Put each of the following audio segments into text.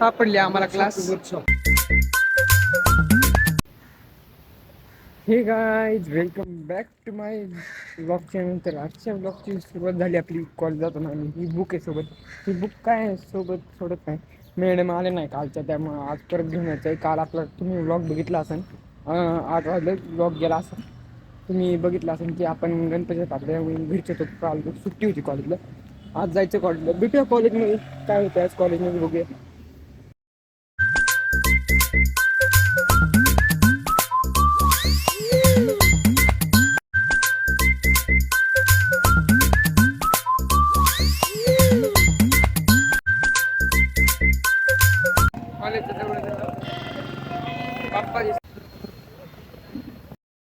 सापडले आम्हाला class hey guys welcome back to my blog channel तर आजच्या ब्लॉगची सुरुवात झाली आपली कॉलेज जाताना. आणि ही बुक आहे सोबत. ही बुक काय आहे सोबत सोडत नाही. मॅडम आले नाही कालच्या त्यामुळं आज परत घेऊन यायचं आहे. काल आपला तुम्ही ब्लॉग बघितला असेल. आठ वाजले ब्लॉग गेला असेल. तुम्ही बघितलं असेल की आपण गणपती आपल्या घरचे होतो. काल सुट्टी होती कॉलेजला आज जायचं कॉलेजला भेटूया कॉलेजमध्ये काय होतं आज कॉलेजमध्ये बघूया.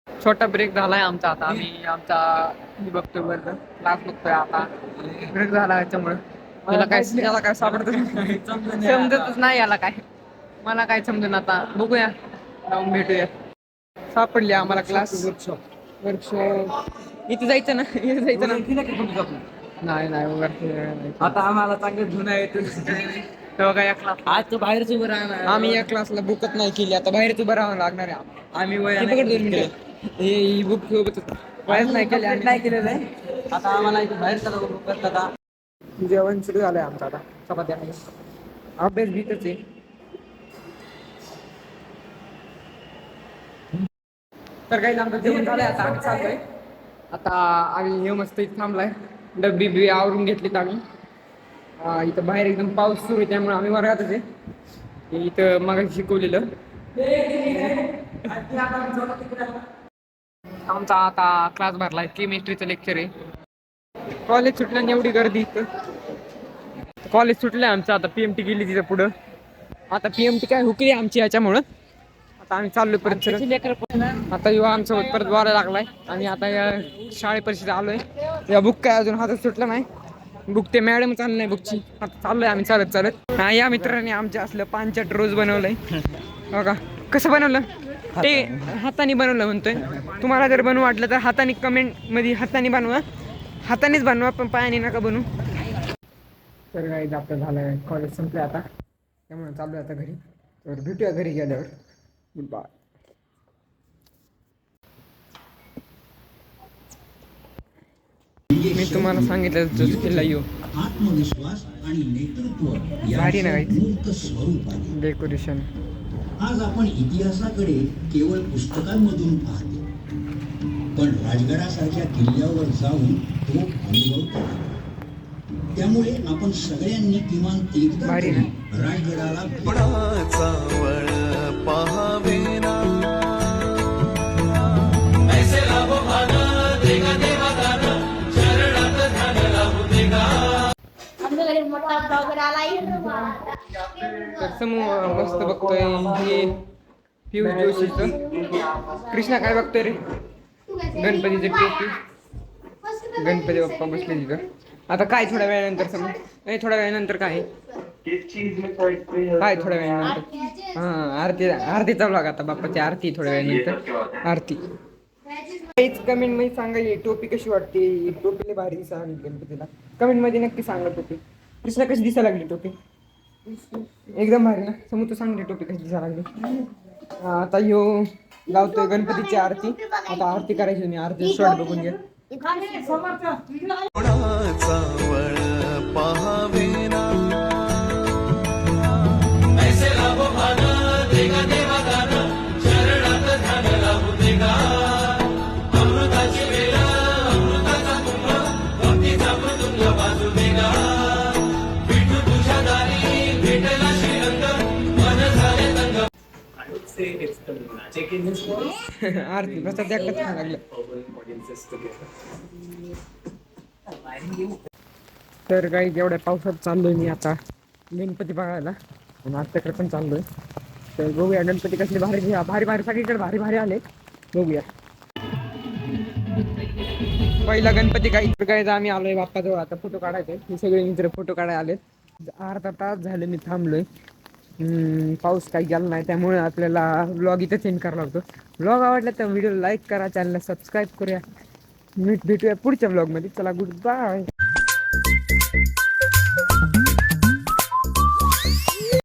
छोटा ब्रेक झालाय आमचा आता. आम्ही आमचा हे बघतोय बरं क्लास बघतोय आता. ब्रेक झाला याच्यामुळे. मला काय याला काय सापडतच नाही. समजतच नाही याला काय. मला काय समजून आता. बघूया. जाऊन भेटूया. सापडली आम्हाला क्लास वर्कशॉप. वर्कशॉप इथे जायचं ना. इथे जायचं ना. नाही नाही नाही. आता आम्हाला चांगलं धुन आहे. तेव्हा काय आज तर बाहेरच उभं राहणार. आम्ही या क्लासला बुकच नाही केली. आता बाहेरच उभं राहावं लागणार आहे. आम्ही वय हे. हे ही बुक बाहेर नाही केली नाही केलेलं आहे. आता आम्हाला इथे बाहेर चला करतात आता जेवण सुरू झालंय आमचं आता. चपात्या नाही. अभ्यास भीतच आहे. तर काही आमचं जेवण झालंय आता आम्ही चाललोय आता आम्ही हे मस्त इथे थांबलाय. डब्बी बी आवरून घेतलीत आम्ही. इथं बाहेर एकदम पाऊस सुरू आहे त्यामुळे आम्ही वर्गातच आहे. इथं मग शिकवलेलं. आमचा आता क्लास भरलाय केमिस्ट्रीचं लेक्चर आहे. कॉलेज सुटल्याने एवढी गर्दी इथं. कॉलेज सुटलंय आमचं आता पी एम टी गेली तिथं पुढं. आता पी एम टी काय हुकली आमची याच्यामुळं. आता आम्ही चाललोय परत. आता युवा आमच्यासोबत परत वारा लागलाय. आणि आता या शाळेपरिषद आलोय. या बुक काय अजून हातात सुटलं नाही. बुक ते मॅडम चाललं नाही बुकची आता चाललोय आम्ही चालत चालत. हा या मित्राने आमच्या असलं पानचट रोज बनवलंय. बघा कसं बनवलं? ते हाताने बनवलं म्हणतोय. तुम्हाला जर बनवू वाटलं तर हाताने कमेंटमध्ये हाताने बनवा. हातानेच बनवा पण पायाने नका बनवू. तर काही आपलं झालं कॉलेज संपलं आता. त्यामुळे चालू आता घरी. तर भेटूया घरी गेल्यावर. गुड बाय मी तुम्हाला सांगितलं जोसेफिनला येऊ. आत्मविश्वास आणि नेतृत्व ना स्वरूप आहे. डेकोरेशन आज आपण इतिहासाकडे केवळ पुस्तकांमधून पाहतो. पण राजगडासारख्या किल्ल्यावर जाऊन तो अनुभव त्यामुळे आपण सगळ्यांनी किमान एकदा ना? राजगडाला भेट कोणाचा तर समूह मस्त बघतोय. हे पियुष जोशीचं कृष्णा काय बघतोय रे? गणपतीचे टोपी गणपती बाप्पा बसले तिथं. आता काय थोड्या वेळानंतर समूह? नाही थोड्या वेळानंतर काय? काय थोड्या वेळानंतर? हा आरती आरतीचा ब्लॉग आता बाप्पाची आरती थोड्या वेळानंतर. आरती. काहीच कमेंटमध्ये सांगा ही टोपी कशी वाटते? टोपीला भारी सांग गणपतीला. कमेंटमध्ये नक्की सांगा टोपी कृष्णा कशी दिसायला लागली टोपी? एकदम भारी ना. समोर तू सांगली टोपी कशी दिसायला लागली. आता ह्यो लावतोय गणपतीची आरती. आता आरती करायची आरती शॉर्ट बघून घ्या. आरती प्रसाद एकटाच खायला लागलं. तर काही एवढ्या पावसात चाललोय मी आता गणपती बघायला. आणि आत्याकडे पण चाललोय. तर बघूया गणपती कसले भारी भारी भारी सगळीकडे भारी भारी आले बघूया. पहिला गणपती काही काय आम्ही आलोय बाप्पाजवळ. आता फोटो काढायचे हे सगळे मित्र फोटो काढायला आलेत. अर्धा तास झाले मी थांबलोय. पाऊस काही गेला नाही त्यामुळे आपल्याला ब्लॉग इथं चेंज करावा लागतो ब्लॉग आवडला तर व्हिडिओ लाईक करा चॅनलला सबस्क्राईब करूया. भेट भेटूया पुढच्या ब्लॉगमध्ये चला गुड बाय